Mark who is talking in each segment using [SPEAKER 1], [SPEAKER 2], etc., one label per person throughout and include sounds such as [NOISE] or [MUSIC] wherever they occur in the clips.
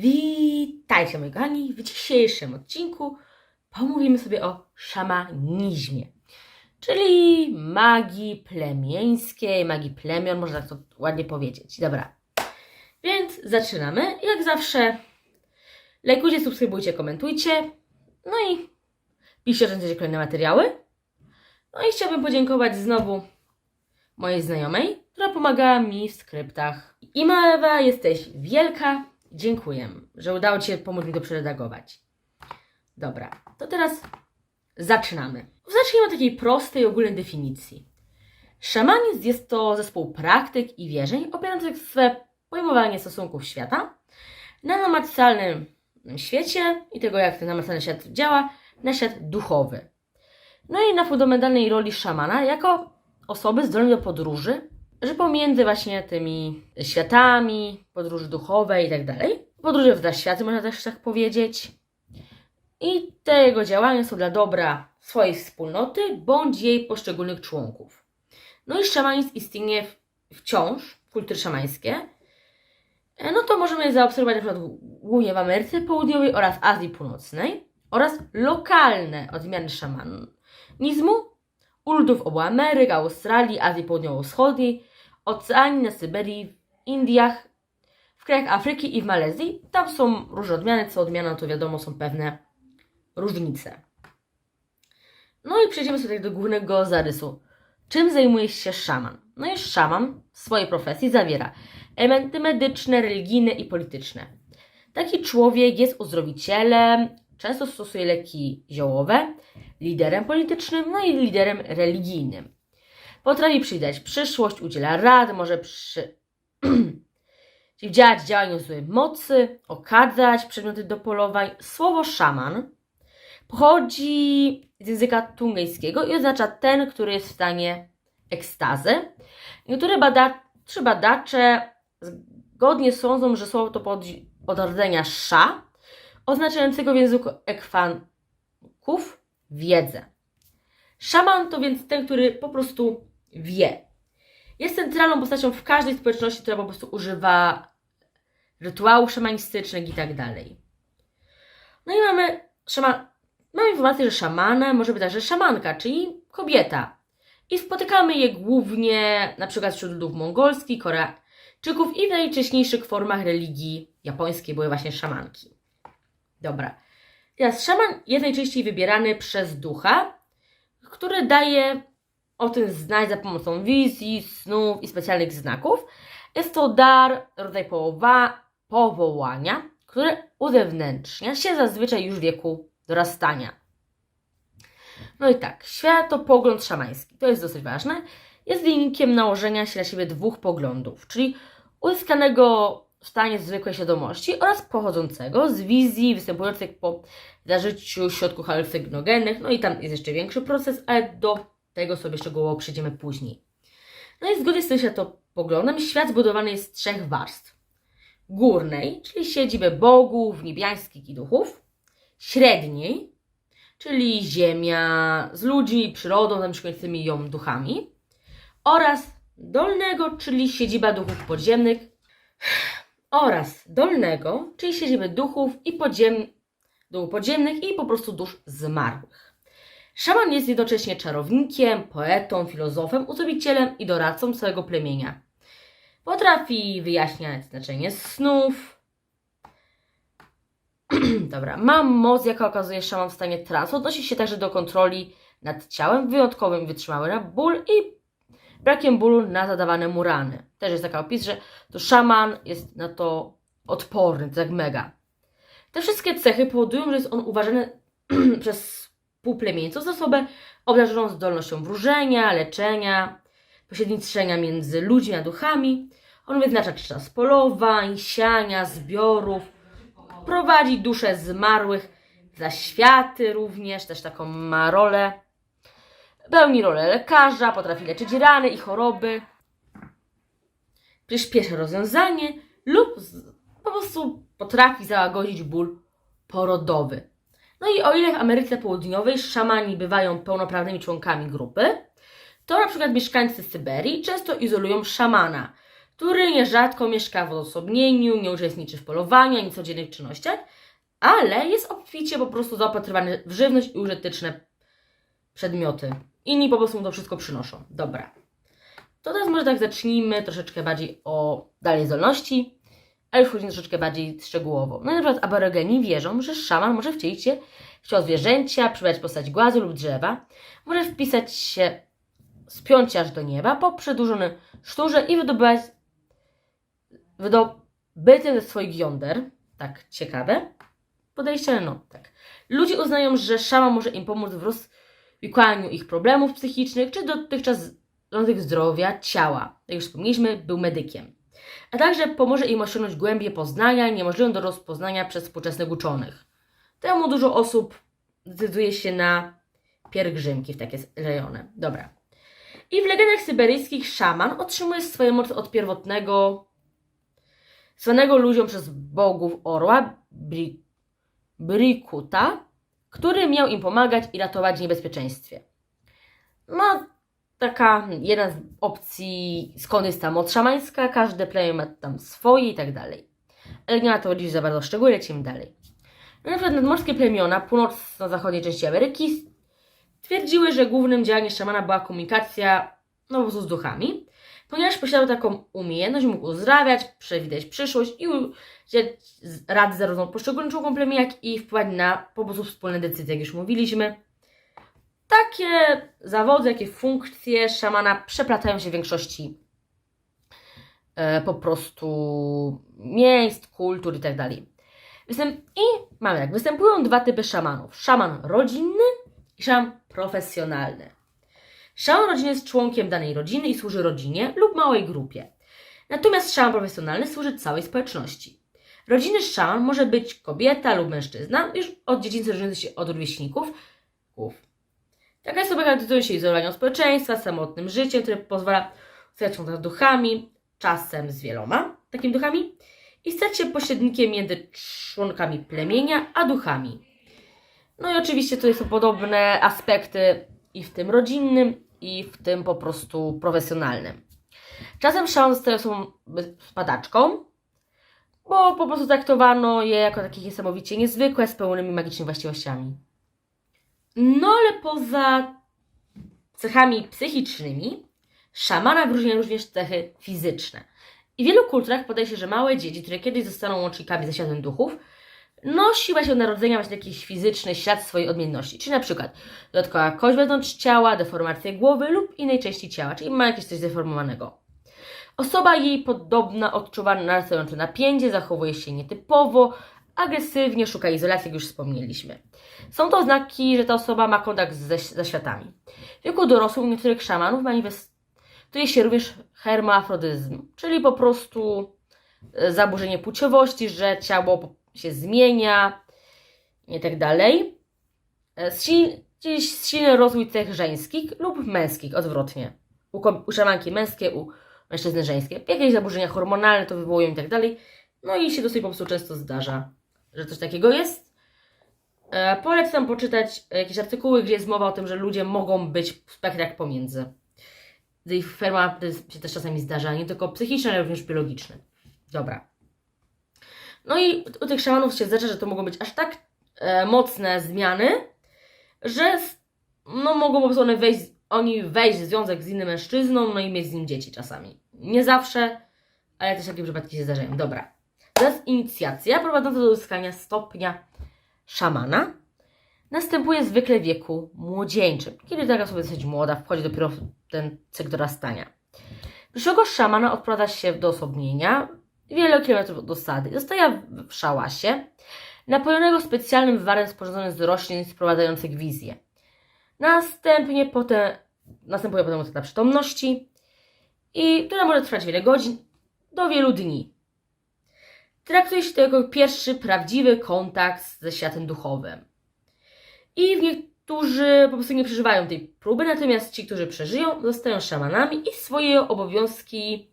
[SPEAKER 1] Witajcie moi kochani, w dzisiejszym odcinku pomówimy sobie o szamanizmie, czyli magii plemieńskiej, magii plemion, można tak to ładnie powiedzieć. Dobra, więc zaczynamy. Jak zawsze lajkujcie, subskrybujcie, komentujcie, no i piszcie, że chcecie kolejne materiały. No i chciałabym podziękować znowu mojej znajomej, która pomagała mi w skryptach. Imaewa, jesteś wielka. Dziękuję, że udało Ci się pomóc mi to przeredagować. Dobra, to teraz zaczynamy. Zacznijmy od takiej prostej, ogólnej definicji. Szamanizm jest to zespół praktyk i wierzeń opierających swe pojmowanie stosunków świata na namacalnym świecie i tego, jak ten namacalny świat działa, na świat duchowy. No i na fundamentalnej roli szamana jako osoby zdolne do podróży, że pomiędzy właśnie tymi światami, podróży duchowe i tak dalej, podróże w światy można też tak powiedzieć. I te jego działania są dla dobra swojej wspólnoty bądź jej poszczególnych członków. No i szamanizm istnieje wciąż, kultury szamańskie. E, No to możemy je zaobserwować na przykład głównie w Ameryce Południowej oraz Azji Północnej oraz lokalne odmiany szamanizmu u ludów obu Ameryk, Australii, Azji Południowo-Wschodniej, Oceanii, na Syberii, w Indiach, w krajach Afryki i w Malezji. Tam są różne odmiany, co odmiana to wiadomo są pewne różnice. No i przejdziemy sobie do głównego zarysu. Czym zajmuje się szaman? No i szaman w swojej profesji zawiera elementy medyczne, religijne i polityczne. Taki człowiek jest uzdrowicielem, często stosuje leki ziołowe, liderem politycznym, no i liderem religijnym. Potrafi przydać przyszłość, udziela rad, może przy... [CLEARS THROAT] działać działaniu złej mocy, okadzać przedmioty do polowań. Słowo szaman pochodzi z języka tungejskiego i oznacza ten, który jest w stanie ekstazy. Niektóre badacze, badacze zgodnie sądzą, że słowo to pochodzi od rdzenia sza, oznaczającego w języku ekwanków wiedzę. Szaman to więc ten, który po prostu wie. Jest centralną postacią w każdej społeczności, która po prostu używa rytuałów szamanistycznych i tak dalej. No i mamy, szama, mamy informację, że szamana może być także szamanka, czyli kobieta. I spotykamy je głównie na przykład wśród ludów mongolskich, Koreańczyków i w najwcześniejszych formach religii japońskiej były właśnie szamanki. Dobra. Teraz szaman jest najczęściej wybierany przez ducha, który daje o tym znać za pomocą wizji, snów i specjalnych znaków. Jest to dar, rodzaj połowa, powołania, które uzewnętrznia się zazwyczaj już w wieku dorastania. No i tak, światopogląd szamański, to jest dosyć ważne, jest wynikiem nałożenia się na siebie dwóch poglądów, czyli uzyskanego w stanie zwykłej świadomości oraz pochodzącego z wizji występujących po zażyciu środków halucynogennych. No i tam jest jeszcze większy proces, ale do tego sobie szczegółowo przejdziemy później. No i zgodnie z tym światopoglądem świat zbudowany jest z trzech warstw. Górnej, czyli siedziby bogów, niebiańskich i duchów. Średniej, czyli ziemia z ludźmi, przyrodą zamieszkującymi ją duchami. Oraz dolnego, czyli siedziba duchów podziemnych, oraz dolnego, czyli siedziby duchów i podziem... duchów podziemnych i po prostu dusz zmarłych. Szaman jest jednocześnie czarownikiem, poetą, filozofem, uzdrowicielem i doradcą całego plemienia. Potrafi wyjaśniać znaczenie snów. [CLEARS THROAT] Dobra, ma moc, jaka okazuje szaman w stanie transu. Odnosi się także do kontroli nad ciałem, wyjątkowym wytrzymały na ból i brakiem bólu na zadawane mu rany. Też jest taka opis, że to szaman jest na to odporny, to jak mega. Te wszystkie cechy powodują, że jest on uważany [CLEARS THROAT] przez półplemieńców za osobę obdarzoną zdolnością wróżenia, leczenia, pośrednictwenia między ludźmi a duchami. On wyznacza czas polowań, siania, zbiorów, prowadzi dusze zmarłych za światy również, też taką ma rolę. Pełni rolę lekarza, potrafi leczyć rany i choroby, przyspiesza rozwiązanie lub z, po prostu potrafi załagodzić ból porodowy. No i o ile w Ameryce Południowej szamani bywają pełnoprawnymi członkami grupy, to na przykład mieszkańcy Syberii często izolują szamana, który nierzadko mieszka w odosobnieniu, nie uczestniczy w polowaniu ani codziennych czynnościach, ale jest obficie po prostu zaopatrywany w żywność i użyteczne przedmioty. Inni po prostu mu to wszystko przynoszą. Dobra. To teraz może tak zacznijmy troszeczkę bardziej o dalej zdolności, a już wchodzimy troszeczkę bardziej szczegółowo. No na przykład aborygeni wierzą, że szaman może wcielić się w ciało zwierzęcia, przybrać postać głazu lub drzewa, może wpisać się, spiąć aż do nieba po przedłużonym szturze i wydobywać wydobytym ze swoich jąder. Tak, ciekawe podejście, ale no tak. Ludzie uznają, że szaman może im pomóc w rozwikłaniu ich problemów psychicznych, czy dotychczas zdrowia ciała. Jak już wspomnieliśmy, był medykiem. A także pomoże im osiągnąć głębie poznania, niemożliwą do rozpoznania przez współczesnych uczonych. Temu dużo osób decyduje się na pielgrzymki w takie rejony. Dobra. I w legendach syberyjskich szaman otrzymuje swoje moce od pierwotnego, zwanego ludziom przez bogów orła, Bri, Brikuta, który miał im pomagać i ratować w niebezpieczeństwie. No, taka jedna z opcji, skąd jest ta moc szamańska, każde plemię ma tam swoje i tak dalej. Ale nie ma to dziś za bardzo szczegóły, lecimy dalej. Na przykład nadmorskie plemiona północno-zachodniej części Ameryki twierdziły, że głównym działaniem szamana była komunikacja no, z duchami, ponieważ posiadał taką umiejętność, mógł uzdrawiać, przewidzieć przyszłość i udzielać rady zarówno poszczególnym członkom plemienia, jak i wpływać na po prostu wspólne decyzje, jak już mówiliśmy. Takie zawody, jakie funkcje szamana przeplatają się w większości e, po prostu miejsc, kultur i tak dalej. I mamy tak, występują dwa typy szamanów. Szaman rodzinny i szaman profesjonalny. Szaman rodzinny jest członkiem danej rodziny i służy rodzinie lub małej grupie. Natomiast szaman profesjonalny służy całej społeczności. Rodzinny szaman może być kobieta lub mężczyzna, już od dzieciństwa różniący się od rówieśników. Taka osoba charakteryzuje się izolowaniem społeczeństwa, samotnym życiem, które pozwala kontakt z duchami, czasem z wieloma takimi duchami, i stać się pośrednikiem między członkami plemienia a duchami. No i oczywiście tutaj są podobne aspekty i w tym rodzinnym, i w tym po prostu profesjonalnym. Czasem szaman zostaje osobą spadaczką, bo po prostu traktowano je jako takie niesamowicie niezwykłe, z pełnymi magicznymi właściwościami. No ale poza cechami psychicznymi, szamana wyróżnia również cechy fizyczne. I w wielu kulturach podaje się, że małe dzieci, które kiedyś zostaną łącznikami ze światem duchów, nosiła się od narodzenia właśnie jakiś fizyczny ślad swojej odmienności. Czyli na przykład dodatkowa kość wewnątrz ciała, deformacja głowy lub innej części ciała, czyli ma jakieś coś zdeformowanego. Osoba jej podobna odczuwa narastające napięcie, zachowuje się nietypowo, agresywnie, szuka izolacji, jak już wspomnieliśmy. Są to oznaki, że ta osoba ma kontakt ze, ze światami. W wieku dorosłym u niektórych szamanów manifestuje się również hermafrodyzm, czyli po prostu e, zaburzenie płciowości, że ciało się zmienia i tak dalej. E, Gdzieś silny rozwój cech żeńskich lub męskich, odwrotnie. U, u szamanki męskie, u mężczyzny żeńskie. Jakieś zaburzenia hormonalne to wywołują i tak dalej. No i się dosyć po prostu często zdarza, że coś takiego jest. E, polecam poczytać jakieś artykuły, gdzie jest mowa o tym, że ludzie mogą być w spektrach pomiędzy. I ferma się też czasami zdarza, nie tylko psychiczne, ale również biologiczne. Dobra. No i u tych szamanów się zdarza, że to mogą być aż tak e, mocne zmiany, że no, mogą po prostu one wejść, oni wejść w związek z innym mężczyzną, no i mieć z nim dzieci czasami. Nie zawsze, ale też takie przypadki się zdarzają. Dobra. Teraz inicjacja prowadząca do uzyskania stopnia szamana następuje zwykle w wieku młodzieńczym, kiedy taka osoba jest dosyć młoda, wchodzi dopiero w ten cykl dorastania. Przyszłego szamana odprowadza się do osobnienia, wiele kilometrów od osady. Zostaje w szałasie, napojonego specjalnym wywarem sporządzonym z roślin sprowadzających wizję. Następnie potem, następuje potem ocena przytomności, i która może trwać wiele godzin do wielu dni. Traktuje się to jako pierwszy prawdziwy kontakt ze światem duchowym. I niektórzy po prostu nie przeżywają tej próby, natomiast ci, którzy przeżyją, zostają szamanami i swoje obowiązki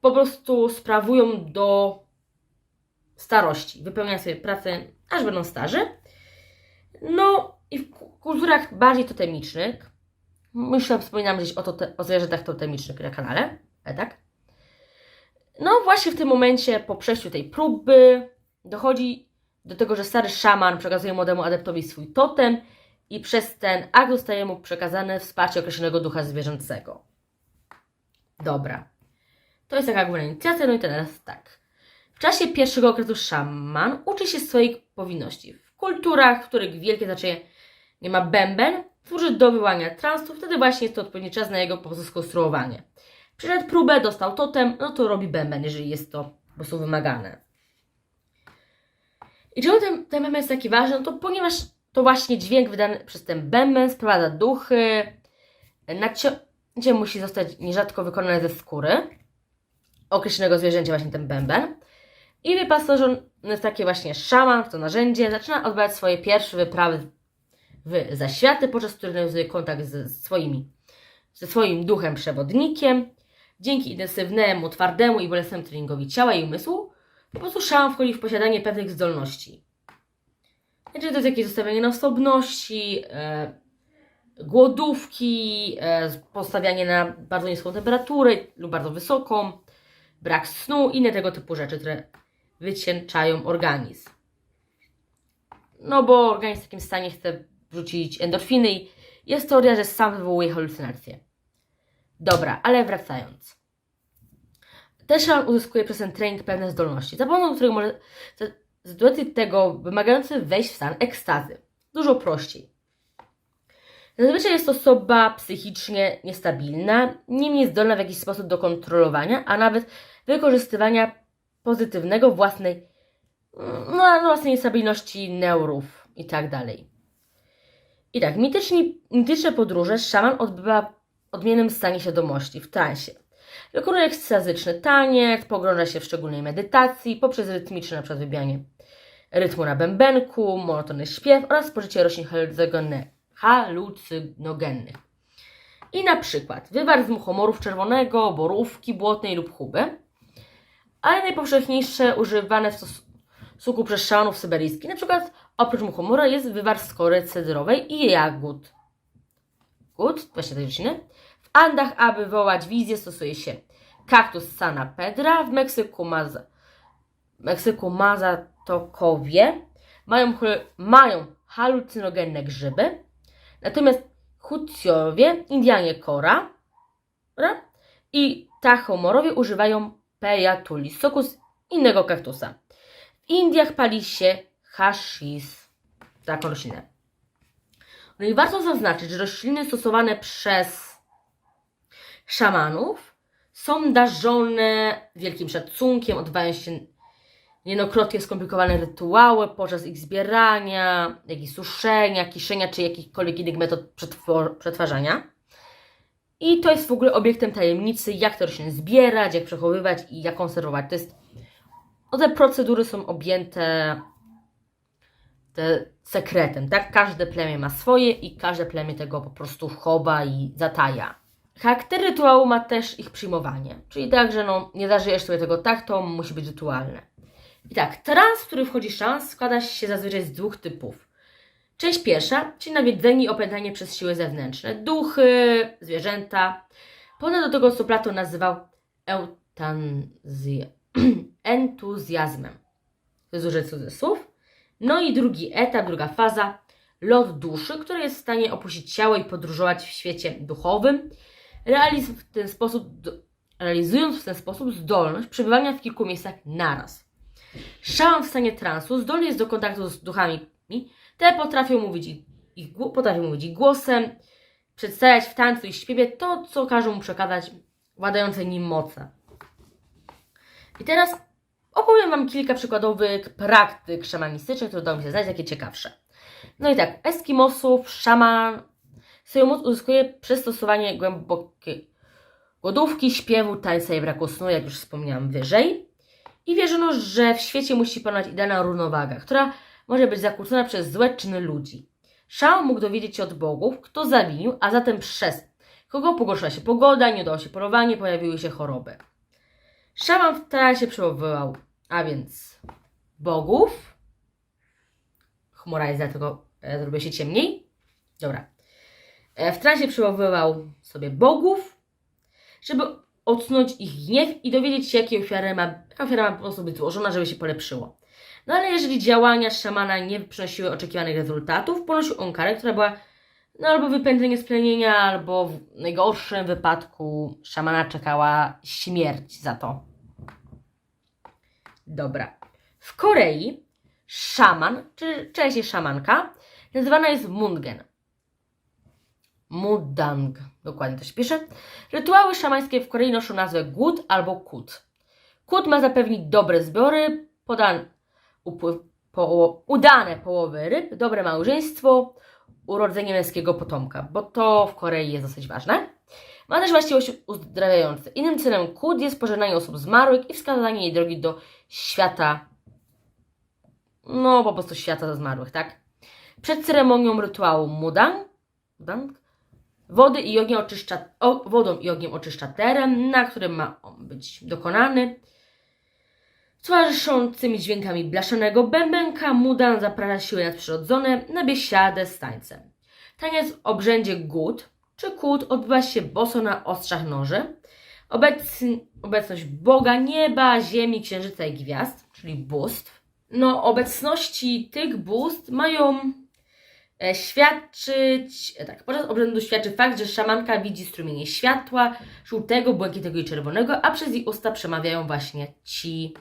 [SPEAKER 1] po prostu sprawują do starości. Wypełniają sobie pracę, aż będą starzy. No i w kulturach bardziej totemicznych, myślę, wspominam gdzieś o, to, o zwierzętach totemicznych na kanale, e, tak? No właśnie w tym momencie, po przejściu tej próby, dochodzi do tego, że stary szaman przekazuje młodemu adeptowi swój totem i przez ten akt zostaje mu przekazane wsparcie określonego ducha zwierzęcego. Dobra. To jest taka główna inicjacja, no i teraz tak. W czasie pierwszego okresu szaman uczy się swoich powinności. W kulturach, w których wielkie znaczenie nie ma bęben, służy do wyłania transu, wtedy właśnie jest to odpowiedni czas na jego po prostu skonstruowanie. Przeszedł próbę, dostał totem, no to robi bęben, jeżeli jest to po prostu wymagane. I czemu ten, ten bęben jest taki ważny? No to ponieważ to właśnie dźwięk wydany przez ten bęben sprowadza duchy, naciącie musi zostać nierzadko wykonane ze skóry określonego zwierzęcia, właśnie ten bęben. I wyposażony w takie właśnie szaman, w to narzędzie, zaczyna odbywać swoje pierwsze wyprawy w zaświaty, podczas których nawiązuje kontakt ze swoimi, ze swoim duchem przewodnikiem. Dzięki intensywnemu, twardemu i bolesnemu treningowi ciała i umysłu, po prostu szaman wchodzi w posiadanie pewnych zdolności. Znaczy to jest jakieś zostawianie na osobności, e, głodówki, e, postawianie na bardzo niską temperaturę lub bardzo wysoką, brak snu, inne tego typu rzeczy, które wycieńczają organizm. No bo organizm w takim stanie chce wrzucić endorfiny i jest teoria, że sam wywołuje halucynacje. Dobra, ale wracając. Też on uzyskuje przez ten trening pewne zdolności, za pomocą których może sytuacji tego wymagający wejść w stan ekstazy. Dużo prościej. Zazwyczaj jest to osoba psychicznie niestabilna, niemniej zdolna w jakiś sposób do kontrolowania, a nawet wykorzystywania pozytywnego własnej, no, własnej niestabilności neurów i tak dalej. I tak, mityczni, mityczne podróże szaman odbywa odmiennym stanie świadomości, w transie. Wykonuje ekstazyczny taniec, pogrąża się w szczególnej medytacji poprzez rytmiczne przykład wybijanie rytmu na bębenku, monotonny śpiew oraz spożycie roślin halucynogennych. I na przykład wywar z muchomorów czerwonego, borówki błotnej lub chuby, ale najpowszechniejsze używane w stosunku przez szamanów syberyjskich, na przykład oprócz muchomora jest wywar z kory cedrowej i jagód. Właśnie tej rośliny. W Andach, aby wywołać wizję, stosuje się kaktus Sana Pedra, w Meksyku, Maza, w Meksyku Mazatokowie mają, mają halucynogenne grzyby, natomiast Hucjowie, Indianie Kora i Tachomorowie używają pejatuli, soku z innego kaktusa. W Indiach pali się hashis, taką roślinę. No i warto zaznaczyć, że rośliny stosowane przez szamanów są darzone wielkim szacunkiem, odbywają się niejednokrotnie skomplikowane rytuały podczas ich zbierania, jak i suszenia, kiszenia czy jakichkolwiek innych metod przetwarzania. I to jest w ogóle obiektem tajemnicy, jak te rośliny zbierać, jak przechowywać i jak konserwować. To jest, te procedury są objęte te sekretem, tak? Każde plemię ma swoje i każde plemię tego po prostu chowa i zataja. Charakter rytuału ma też ich przyjmowanie, czyli tak, że no, nie zażyjesz sobie tego tak, to musi być rytualne. I tak, trans, w który wchodzi szans, składa się zazwyczaj z dwóch typów. Część pierwsza, czyli nawiedzenie i opętanie przez siły zewnętrzne, duchy, zwierzęta. Ponad do tego, co Platon nazywał eutanzję, [CLEARS THROAT] entuzjazmem. To jest użycie cudzysłów. No i drugi etap, druga faza, lot duszy, który jest w stanie opuścić ciało i podróżować w świecie duchowym, realiz w ten sposób, realizując w ten sposób zdolność przebywania w kilku miejscach naraz. Szaman w stanie transu zdolny jest do kontaktu z duchami, te potrafią mówić ich, ich, potrafią mówić ich głosem, przedstawiać w tańcu i śpiewie to, co każą mu przekazać władające nim moce. I teraz opowiem Wam kilka przykładowych praktyk szamanistycznych, które udało mi się znaleźć, jakie ciekawsze. No i tak, Eskimosów szaman swoją moc uzyskuje przez stosowanie głębokiej głodówki, śpiewu, tańca i braku snu, jak już wspomniałam wyżej. I wierzono, że w świecie musi panować idealna równowaga, która może być zakłócona przez złe czyny ludzi. Szał mógł dowiedzieć się od bogów, kto zawinił, a zatem przez kogo pogorszyła się pogoda, nie udało się polowanie, pojawiły się choroby. Szaman w trasie przywoływał, a więc bogów. Chmura jest dlatego e, zrobię się ciemniej. Dobra. E, w trasie przywoływał sobie bogów, żeby odsunąć ich gniew i dowiedzieć się, jakie ofiary ma, ofiara ma po prostu być złożona, żeby się polepszyło. No ale jeżeli działania szamana nie przynosiły oczekiwanych rezultatów, ponosił on karę, która była no albo wypędzenie z plemienia, albo w najgorszym wypadku szamana czekała śmierć za to. Dobra. W Korei szaman, czy częściej szamanka, nazywana jest mungen. Mudang, dokładnie to się pisze. Rytuały szamańskie w Korei noszą nazwę gut albo kut. Kut ma zapewnić dobre zbiory, podan, upływ, udane połowy ryb, dobre małżeństwo, urodzenie męskiego potomka, bo to w Korei jest dosyć ważne. Ma też właściwości uzdrawiające. Innym celem kut jest pożegnanie osób zmarłych i wskazanie jej drogi do świata, no po prostu świata zmarłych, tak? Przed ceremonią rytuału Mudang, Mudang wody i ogień oczyszcza, o, wodą i ogniem oczyszcza teren, na którym ma on być dokonany. Towarzyszącymi dźwiękami blaszanego bębenka Mudan zaprasza siły nadprzyrodzone na biesiadę z tańcem. Taniec w obrzędzie gut czy kut odbywa się boso na ostrzach noży. Obecn obecność Boga, nieba, ziemi, księżyca i gwiazd, czyli bóstw. No, obecności tych bóstw mają e, świadczyć, e, tak, podczas obrzędu świadczy fakt, że szamanka widzi strumienie światła, żółtego, błękitnego i czerwonego, a przez jej usta przemawiają właśnie ci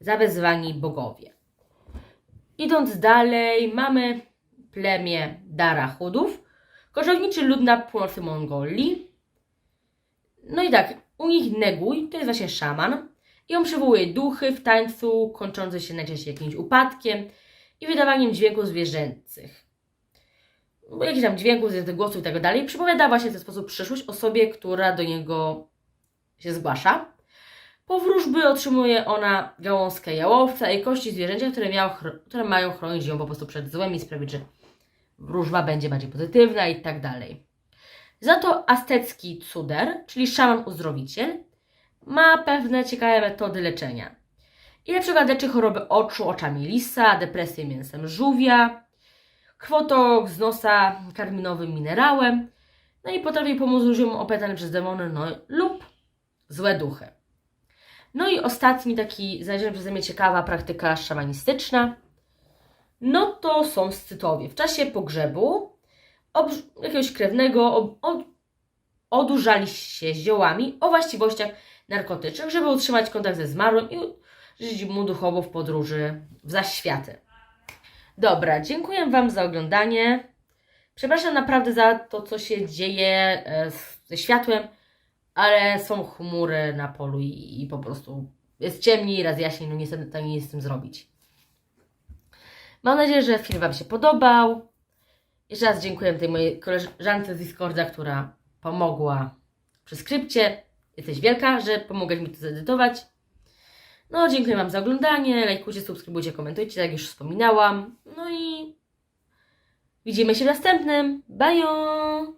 [SPEAKER 1] zawezwani bogowie. Idąc dalej, mamy plemię Darachudów, korzowniczy lud na północy Mongolii. No i tak, u nich Neguj to jest właśnie szaman i on przywołuje duchy w tańcu, kończący się najczęściej jakimś upadkiem i wydawaniem dźwięków zwierzęcych. Bo jakichś tam dźwięków, zwierzęcych głosów i tak dalej. Przypowiada właśnie w ten sposób przyszłość osobie, która do niego się zgłasza. Po wróżby otrzymuje ona gałązkę jałowca i kości zwierzęcia, które, chro- które mają chronić ją po prostu przed złem i sprawić, że wróżba będzie bardziej pozytywna i tak dalej. Za to aztecki cuder, czyli szaman uzdrowiciel, ma pewne ciekawe metody leczenia. I na przykład leczy choroby oczu oczami lisa, depresję mięsem żółwia, krwotok z nosa karminowym minerałem, no i potrafi pomóc ludziom opętanym przez demony no, lub złe duchy. No i ostatni taki znaleziony przeze mnie ciekawa praktyka szamanistyczna, no to są scytowie. W czasie pogrzebu jakiegoś krewnego odurzali się ziołami o właściwościach narkotycznych, żeby utrzymać kontakt ze zmarłym i żyć mu duchowo w podróży w zaświaty. Dobra, dziękuję Wam za oglądanie. Przepraszam naprawdę za to, co się dzieje e, ze światłem, ale są chmury na polu i, i po prostu jest ciemniej, raz jaśniej, no niestety to nie jest z tym zrobić. Mam nadzieję, że film Wam się podobał. Jeszcze raz dziękuję tej mojej koleżance z Discorda, która pomogła przy skrypcie. Jesteś wielka, że pomogłaś mi to zedytować. No, dziękuję Wam za oglądanie. Lajkujcie, subskrybujcie, komentujcie, tak jak już wspominałam. No i widzimy się w następnym. Bye!